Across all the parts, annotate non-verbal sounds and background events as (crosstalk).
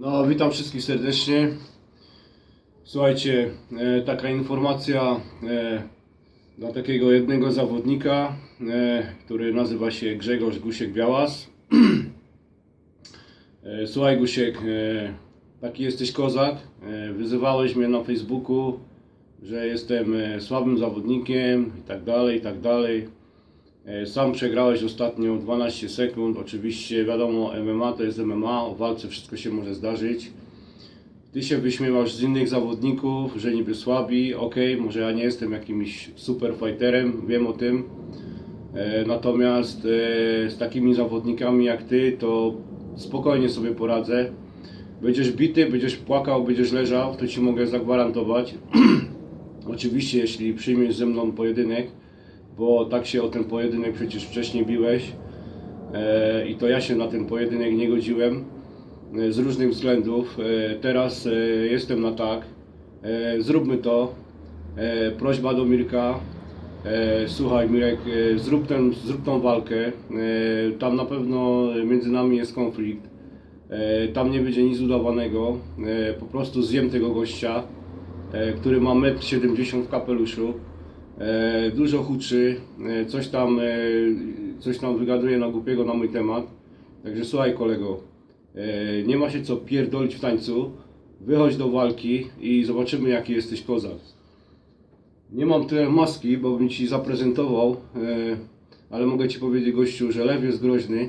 No, witam wszystkich serdecznie. Słuchajcie, e, taka informacja e, dla takiego jednego zawodnika, e, który nazywa się Grzegorz Gusiek-Białas. (clears throat) E, Słuchaj Gusiek, e, taki jesteś kozak. E, Wyzywałeś mnie na Facebooku, że jestem e, słabym zawodnikiem i tak dalej, i tak dalej. E, Sam przegrałeś ostatnio 12 sekund. Oczywiście wiadomo, MMA to jest MMA, o walce wszystko się może zdarzyć. Ty się wyśmiewasz z innych zawodników, że niby słabi, ok, może ja nie jestem jakimś super fighterem, wiem o tym. E, Natomiast e, z takimi zawodnikami jak ty, to spokojnie sobie poradzę. Będziesz bity, będziesz płakał, będziesz leżał, to ci mogę zagwarantować. (clears throat) Oczywiście, jeśli przyjmiesz ze mną pojedynek, bo tak się o ten pojedynek przecież wcześniej biłeś e, i to ja się na ten pojedynek nie godziłem e, z różnych względów. E, teraz jestem na tak. Zróbmy to. Prośba do Mirka. Słuchaj Mirek, zrób, ten, zrób tą walkę. Tam na pewno między nami jest konflikt. Tam nie będzie nic udawanego. Po prostu zjem tego gościa, który ma 1,70 m w kapeluszu. E, dużo chudszy, e, coś tam, e, coś tam wygaduje na głupiego na mój temat. Także słuchaj kolego, nie ma się co pierdolić w tańcu, wychodź do walki i zobaczymy jaki jesteś kozak. Nie mam tyle maski, bo bym ci zaprezentował, ale mogę ci powiedzieć gościu, że lew jest groźny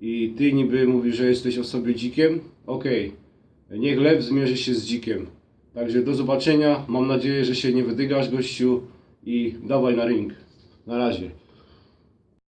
i ty niby mówisz, że jesteś o sobie dzikiem. Okej, niech lew zmierzy się z dzikiem. Także do zobaczenia, mam nadzieję, że się nie wydygasz gościu i dawaj na ring. Na razie.